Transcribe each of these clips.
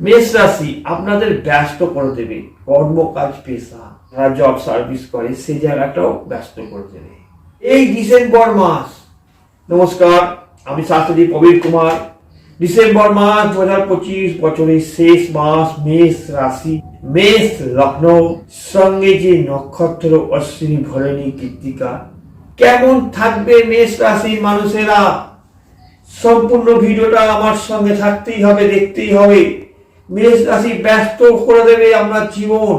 মেষ রাশি, আপনাদের ব্যস্ত করে দেবে। কর্মকাজ, পেশা, যারা জব সার্ভিস করে সেই জায়গাটাও ব্যস্ত করে দেবে। এই ডিসেম্বর মাস, নমস্কার, আমি শাস্ত্রী প্রবীর কুমার। ডিসেম্বর মাস দু হাজার পঁচিশ বছরের শেষ মাস, মেষ রাশি, মেষ লগ্ন। সঙ্গে যে নক্ষত্র, অশ্বিনী, ভরণী, কৃত্তিকা। কেমন থাকবে মেষ রাশির মানুষেরা? সম্পূর্ণ ভিডিওটা আমার সঙ্গে থাকতেই হবে, দেখতেই হবে। মেষ রাশি ব্যস্ত করে দেবে আপনার জীবন।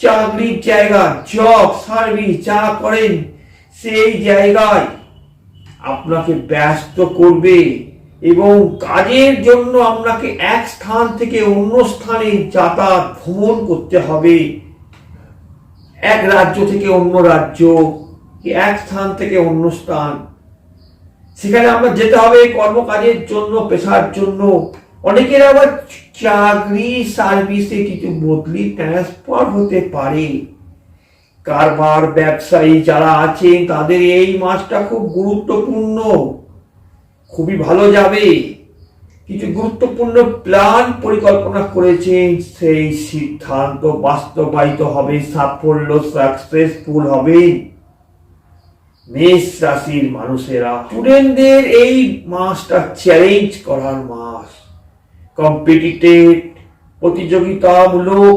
চাকরির জায়গা জব সার্ভিস যা করেন সেই জায়গায় আপনাকে ব্যস্ত করবে এবং কাজের জন্য আপনাকে এক স্থান থেকে অন্য স্থানে যাতায়াত ভ্রমণ করতে হবে। এক রাজ্য থেকে অন্য রাজ্য এক স্থান থেকে অন্য স্থান। সেখানে আমরা যেতে হবে কর্মকাজের জন্য, পেশার জন্য। অনেকের আবার চাকরি সার্ভিসে কিছু বদলি ট্রান্সফার হতে পারে। কারবার ব্যবসায়ী যারা আছেন, তাদের এই মাসটা খুব গুরুত্বপূর্ণ। খুবই ভালো যাবে। কিছু গুরুত্বপূর্ণ প্ল্যান পরিকল্পনা করেছেন। সেই সিদ্ধান্ত বাস্তবায়িত হবে, সাফল্য সাকসেসফুল হবে। মেষ রাশির মানুষেরা স্টুডেন্টদের এই মাসটা চ্যালেঞ্জ করার মাস। কম্পিটিটিভ প্রতিযোগিতামূলক,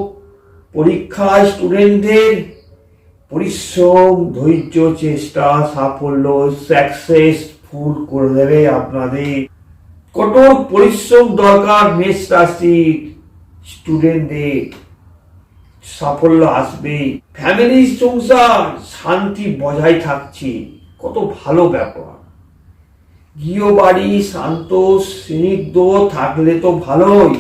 পরীক্ষায় স্টুডেন্টদের পরিশ্রম, ধৈর্য, চেষ্টা, সাফল্য সাকসেসফুল করে দেবে আপনাদের। কঠোর পরিশ্রম দরকার মেষ রাশির স্টুডেন্টদের সাফল্য আসবে। ফ্যামিলি সংসার, শান্তি বজায় থাকছে। কত ভালো ব্যাপার। গৃহবাড়ি শান্ত, স্নিগ্ধ থাকলে তো ভালোই।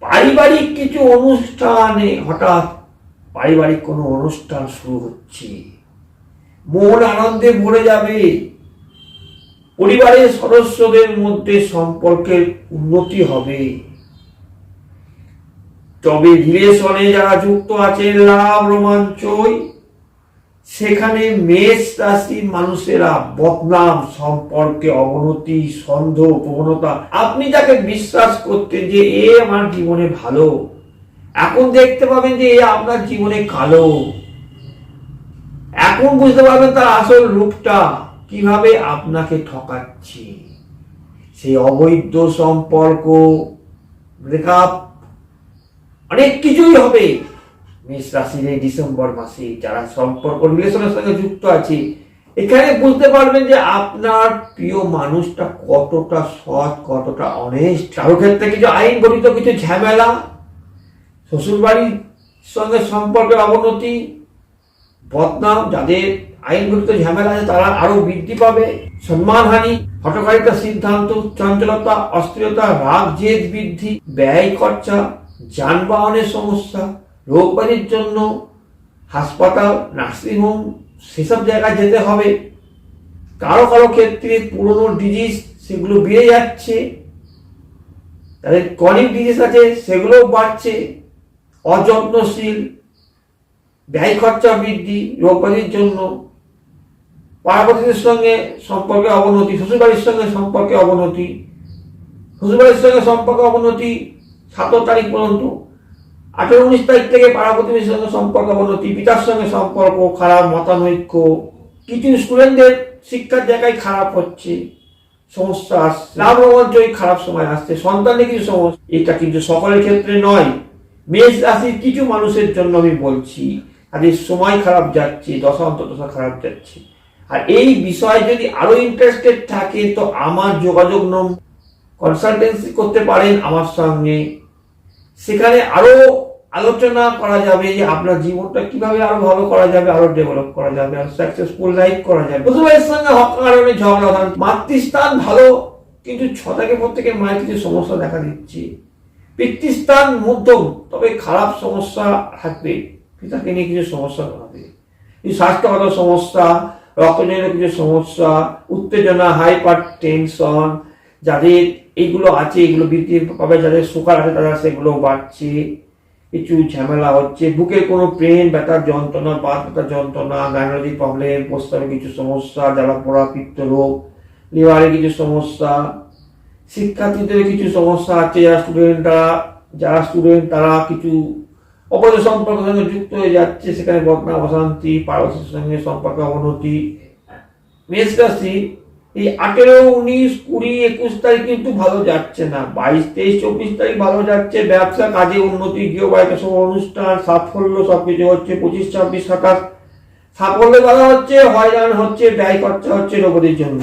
পারিবারিক কিছু অনুষ্ঠানে হঠাৎ পারিবারিক কোনো অনুষ্ঠান শুরু হচ্ছে। মন আনন্দে ভরে যাবে। পরিবারের সদস্যদের মধ্যে সম্পর্কের উন্নতি হবে। তবে রিলেশনে যারা যুক্ত আছে লাভ, রোমাঞ্চই সেখানে মেষ রাশির মানুষেরা বদনাম, সম্পর্কে অবনতি, সন্দেহ, প্রবণতা। আপনি যাকে বিশ্বাস করতেন যে এ আমার জীবনে ভালো, এখন দেখতে পাবেন যে এ আপনার জীবনে কালো। এখন বুঝতে পারবেন তার আসল রূপটা, কীভাবে আপনাকে ঠকাচ্ছে। সেই অবৈধ সম্পর্ক ব্রেকআপ অনেক কিছুই হবে। মেষ রাশির এই ডিসেম্বর মাসে যারা সম্পর্ক রিলেশনের সঙ্গে যুক্ত আছে, এখানে বুঝতে পারবেন যে আপনার প্রিয় মানুষটা কতটা সৎ, কতটা অনেস্ট কারও ক্ষেত্রে কিছু আইন গঠিত, কিছু ঝামেলা, শ্বশুরবাড়ির সঙ্গে সম্পর্কের অবনতি, বদনাম, যাদের আইন গঠিত ঝামেলা আছে, তারা আরও বৃদ্ধি পাবে। সম্মানহানি হটকারিতা সিদ্ধান্ত, চঞ্চলতা, অস্থিরতা, রাগ, জেদ বৃদ্ধি, ব্যয় খরচা, যানবাহনের সমস্যা রোগবাড়ির জন্য হাসপাতাল নার্সিংহোম সেসব জায়গায় যেতে হবে। কারও কারও ক্ষেত্রে পুরনো ডিজিজ সেগুলো বেড়ে যাচ্ছে, তাদের ক্রনিক ডিজিজ আছে সেগুলোও বাড়ছে, অযত্নশীল, ব্যয় খরচা বৃদ্ধি, রোগবাড়ির জন্য পাড়াপতিদের সঙ্গে সম্পর্কে অবনতি, শ্বশুরবাড়ির সঙ্গে সম্পর্কে অবনতি, শ্বশুরবাড়ির সঙ্গে সম্পর্কে অবনতি সতেরো তারিখ পর্যন্ত আঠেরো উনিশ তারিখ থেকে পাড়া প্রতিবেশীর সঙ্গে সম্পর্ক অবনতি পিতার সঙ্গে সম্পর্ক খারাপ, মতানৈক্য। কিছু স্টুডেন্টদের শিক্ষার জায়গায় খারাপ হচ্ছে, সমস্যা আসছে। লাভ রোমাঞ্চই খারাপ সময় আসছে। সন্তানের কিছু সমস্যা, এটা কিন্তু সকলের ক্ষেত্রে নয়। মেষ রাশির কিছু মানুষের জন্য আমি বলছি, তাদের সময় খারাপ যাচ্ছে, দশা অন্তদশা খারাপ যাচ্ছে। আর এই বিষয়ে যদি আরও ইন্টারেস্টেড থাকে, তো আমার যোগাযোগ নম্বর কনসালটেন্সি করতে পারেন আমার সঙ্গে। সেখানে আরও আলোচনা করা যাবে যে আপনার জীবনটা কীভাবে আরও ভালো করা যাবে, আরও ডেভেলপ করা যাবে, আর সাকসেসফুল লাইফ করা যাবে। শ্বশুরবাড়ির সঙ্গে হক কারণে ঝগড়া হয়। মাতৃস্থান ভালো, কিন্তু ছ থেকে পর থেকে মায়ের কিছু সমস্যা দেখা দিচ্ছে। পিতৃস্থান মধ্যম, তবে খারাপ সমস্যা থাকবে। পিতাকে নিয়ে কিছু সমস্যা হবে। স্বাস্থ্যগত সমস্যা, রক্তজনিত কিছু সমস্যা, উত্তেজনা হাইপার টেনশন যাদের এইগুলো আছে, এগুলো বৃদ্ধি পাবে যাদের সুগার আছে তারা সেগুলো বাড়ছে। কিছু ঝামেলা হচ্ছে। বুকের কোনো পেন, ব্যথার যন্ত্রণা বাত ব্যথার যন্ত্রণা, গাইনোলজি প্রবলেম প্রস্তাবে কিছু সমস্যা, জ্বালা পোড়া, পিত্ত রোগ, লিভারে কিছু সমস্যা। শিক্ষার্থীদের কিছু সমস্যা আছে, যারা স্টুডেন্টরা, যারা স্টুডেন্ট তারা কিছু অবৈধ সম্পর্কের সঙ্গে যুক্ত হয়ে যাচ্ছে। সেখানে বদনাম অশান্তি পারসের সঙ্গে সম্পর্ক, অবনতি। মেষ রাশি এই আঠেরো, উনিশ, কুড়ি, একুশ তারিখ কিন্তু ভালো যাচ্ছে না। বাইশ, তেইশ, চব্বিশ তারিখ ভালো যাচ্ছে। ব্যবসা, কাজে উন্নতি গৃহ বাড়িতে সব অনুষ্ঠান, সাফল্য সবকিছু হচ্ছে। পঁচিশ, ছাব্বিশ, সাতাশ। সাফল্য ভালো হচ্ছে, হয়রান হচ্ছে, ব্যয় খরচা হচ্ছে নগদের জন্য।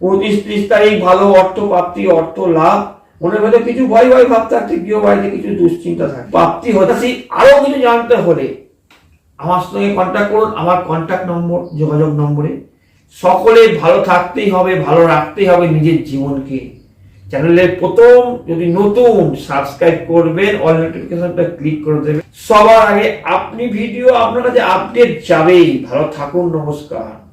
পঁচিশ, ত্রিশ তারিখ ভালো অর্থ প্রাপ্তি অর্থ লাভ। মনের ভেতরে কিছু ভয় ভয় ভাব থাকছে গৃহ বাড়িতে কিছু দুশ্চিন্তা থাকে প্রাপ্তি হচ্ছে। আরও কিছু জানতে হলে আমার সঙ্গে কন্ট্যাক্ট করুন। আমার কন্ট্যাক্ট নম্বর, যোগাযোগ নম্বরে। সকলে ভালো থাকতেই হবে, ভালো রাখতেই হবে নিজের জীবনকে। চ্যানেলের প্রথম যদি নতুন সাবস্ক্রাইব করবেন অল নোটিফিকেশনটা ক্লিক করে দেবেন। সবার আগে আপনি ভিডিও আপনারা যে আপডেট যাবেই। ভালো থাকুন, নমস্কার।